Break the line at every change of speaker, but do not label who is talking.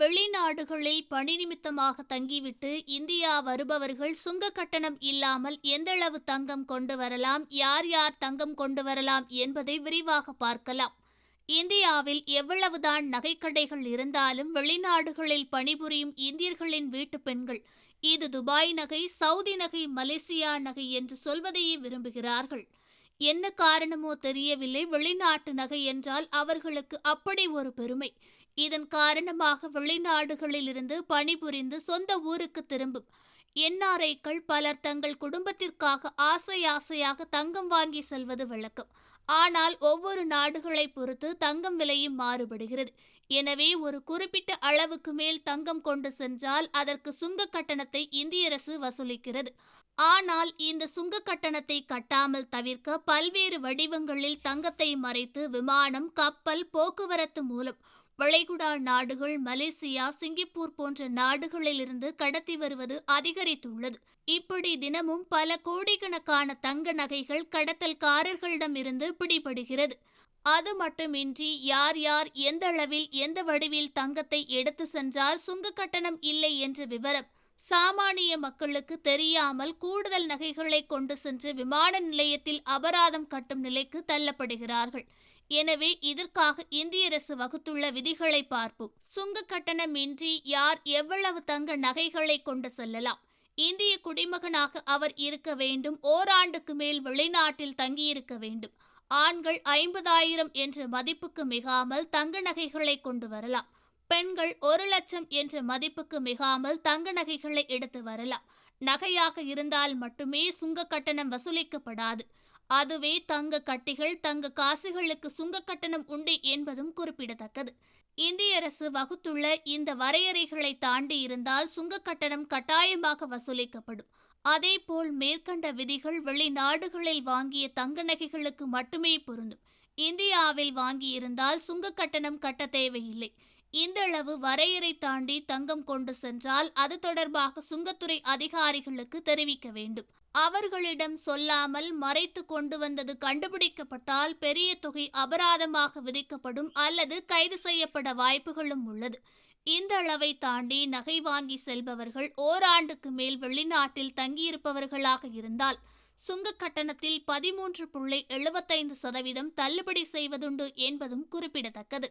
வெளிநாடுகளில் பணி நிமித்தமாக தங்கிவிட்டு இந்தியா வருபவர்கள் சுங்க கட்டணம் இல்லாமல் எந்தளவு தங்கம் கொண்டு வரலாம் யார் யார் தங்கம் கொண்டு வரலாம் என்பதை விரிவாக பார்க்கலாம். இந்தியாவில் எவ்வளவுதான் நகைக்கடைகள் இருந்தாலும் வெளிநாடுகளில் பணிபுரியும் இந்தியர்களின் வீட்டு பெண்கள் இது துபாய் நகை சவுதி நகை மலேசியா நகை என்று சொல்வதையே விரும்புகிறார்கள். என்ன காரணமோ தெரியவில்லை. வெளிநாட்டு நகை என்றால் அவர்களுக்கு அப்படி ஒரு பெருமை. இதன் காரணமாக வெளிநாடுகளிலிருந்து பணிபுரிந்து சொந்த ஊருக்கு திரும்பும். என்ஆர்ஐக்கள் பலர் தங்கள் குடும்பத்திற்காக ஆசை ஆசையாக தங்கம் வாங்கி செல்வது வழக்கம். ஆனால் ஒவ்வொரு நாடுகளை பொறுத்து தங்கம் விலையும் மாறுபடுகிறது. எனவே ஒரு குறிப்பிட்ட அளவுக்கு மேல் தங்கம் கொண்டு சென்றால் அதற்கு சுங்க கட்டணத்தை இந்திய அரசு வசூலிக்கிறது. ஆனால் இந்த சுங்க கட்டணத்தை கட்டாமல் தவிர்க்க பல்வேறு வடிவங்களில் தங்கத்தை மறைத்து விமானம் கப்பல் போக்குவரத்து மூலம் வளைகுடா நாடுகள் மலேசியா சிங்கப்பூர் போன்ற நாடுகளிலிருந்து கடத்தி வருவது அதிகரித்துள்ளது. இப்படி தினமும் பல கோடிக்கணக்கான தங்க நகைகள் கடத்தல்காரர்களிடமிருந்து பிடிபடுகிறது. அது மட்டுமின்றி யார் யார் எந்த அளவில் எந்த வடிவில் தங்கத்தை எடுத்து சென்றால் சுங்க கட்டணம் இல்லை என்ற விவரம் சாமானிய மக்களுக்கு தெரியாமல் கூடுதல் நகைகளை கொண்டு சென்று விமான நிலையத்தில் அபராதம் கட்டும் நிலைக்கு தள்ளப்படுகிறார்கள். எனவே இதற்காக இந்திய அரசு வகுத்துள்ள விதிகளை பார்ப்போம். சுங்க கட்டணமின்றி யார் எவ்வளவு தங்க நகைகளை கொண்டு செல்லலாம்? இந்திய குடிமகனாக அவர் இருக்க வேண்டும். ஓராண்டுக்கு மேல் வெளிநாட்டில் தங்கியிருக்க வேண்டும். ஆண்கள் ஐம்பதாயிரம் என்ற மதிப்புக்கு மிகாமல் தங்க நகைகளை கொண்டு வரலாம். பெண்கள் ஒரு லட்சம் என்ற மதிப்புக்கு மிகாமல் தங்க நகைகளை எடுத்து வரலாம். நகையாக இருந்தால் மட்டுமே சுங்க கட்டணம் வசூலிக்கப்படாது. அதுவே தங்க கட்டிகள் தங்க காசுகளுக்கு சுங்க கட்டணம் உண்டு என்பதும் குறிப்பிடத்தக்கது. இந்திய அரசு வகுத்துள்ள இந்த வரையறைகளை தாண்டி இருந்தால் சுங்க கட்டணம் கட்டாயமாக வசூலிக்கப்படும். அதேபோல் மேற்கண்ட விதிகள் வெளிநாடுகளில் வாங்கிய தங்க நகைகளுக்கு மட்டுமே பொருந்தும். இந்தியாவில் வாங்கியிருந்தால் சுங்க கட்டணம் கட்ட தேவையில்லை. இந்த அளவு வரையறை தாண்டி தங்கம் கொண்டு சென்றால் அது தொடர்பாக சுங்கத்துறை அதிகாரிகளுக்கு தெரிவிக்க வேண்டும். அவர்களிடம் சொல்லாமல் மறைத்து கொண்டு வந்தது கண்டுபிடிக்கப்பட்டால் பெரிய தொகை அபராதமாக விதிக்கப்படும் அல்லது கைது செய்யப்பட வாய்ப்புகளும் உள்ளது. இந்த அளவை தாண்டி நகை வாங்கி செல்பவர்கள் ஓராண்டுக்கு மேல் வெளிநாட்டில் தங்கியிருப்பவர்களாக இருந்தால் சுங்க கட்டணத்தில் பதிமூன்று புள்ளி எழுபத்தைந்து சதவீதம் தள்ளுபடி செய்வதுண்டு என்பதும் குறிப்பிடத்தக்கது.